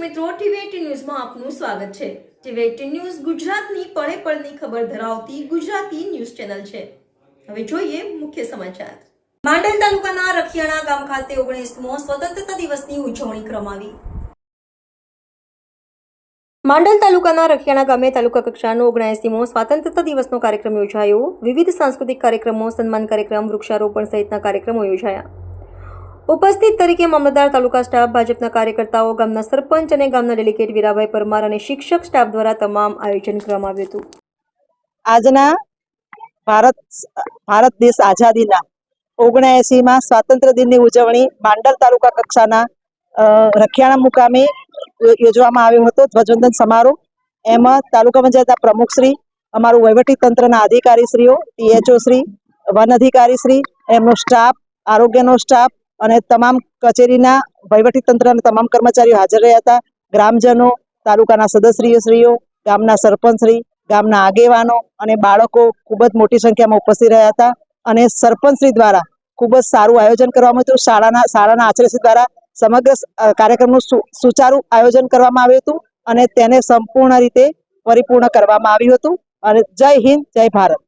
મિત્રો, ટીવી ન્યૂઝમાં આપનું સ્વાગત છે. ટીવી ન્યૂઝ ગુજરાતની પળે પળની ખબર ધરાવતી ગુજરાતી ન્યૂઝ ચેનલ છે. હવે જોઈએ મુખ્ય સમાચાર. માંડલ તાલુકાના રખિયાણા ગામ ખાતે ઓગણીસમો સ્વતંત્રતા દિવસની ઉજવણી કરવામાં આવી માંડલ તાલુકાના રખિયાણા ગામે તાલુકા કક્ષાનો ઓગણસીમો સ્વાતંત્રતા દિવસનો કાર્યક્રમ યોજાયો. વિવિધ સાંસ્કૃતિક કાર્યક્રમો, સન્માન કાર્યક્રમ, વૃક્ષારોપણ સહિતના કાર્યક્રમો યોજાયા. ઉપસ્થિત તરીકે મામલતદાર તાલુકા સ્ટાફ, ભાજપના કાર્યકર્તાઓ, ગામના સરપંચ અને ગામના ડેલિગેટ વીરાભાઈ પરમાર અને શિક્ષક સ્ટાફ દ્વારા તમામ આયોજન કરવામાં આવ્યું હતું. આજના ભારત ભારત દેશ આઝાદીના ઓગણએસી માં સ્વાતંત્ર્ય દિનની ઉજવણી માંડલ તાલુકા કક્ષાના રખિયાણા મુકામે યોજવામાં આવ્યો હતો. ધ્વજવંદન સમારોહ. એમાં તાલુકા પંચાયતના પ્રમુખશ્રી અમારું વહીવટી તંત્રના અધિકારીશ્રીઓ ટીએચઓ શ્રી, વન અધિકારીશ્રી એમનો સ્ટાફ, આરોગ્યનો સ્ટાફ અને તમામ કચેરીના વહીવટી તંત્રના તમામ કર્મચારીઓ હાજર રહ્યા હતા. ગ્રામજનો, તાલુકાના સદસ્યશ્રીઓ ગામના સરપંચશ્રી, ગામના આગેવાનો અને બાળકો ખૂબ જ મોટી સંખ્યામાં ઉપસ્થિત રહ્યા હતા અને સરપંચશ્રી દ્વારા ખૂબ જ સારું આયોજન કરવામાં આવ્યું. શાળાના શાળાના આચાર્યશ્રી દ્વારા સમગ્ર કાર્યક્રમનું સુચારું આયોજન કરવામાં આવ્યું હતું અને તેને સંપૂર્ણ રીતે પરિપૂર્ણ કરવામાં આવ્યું હતું. અને જય હિન્દ, જય ભારત.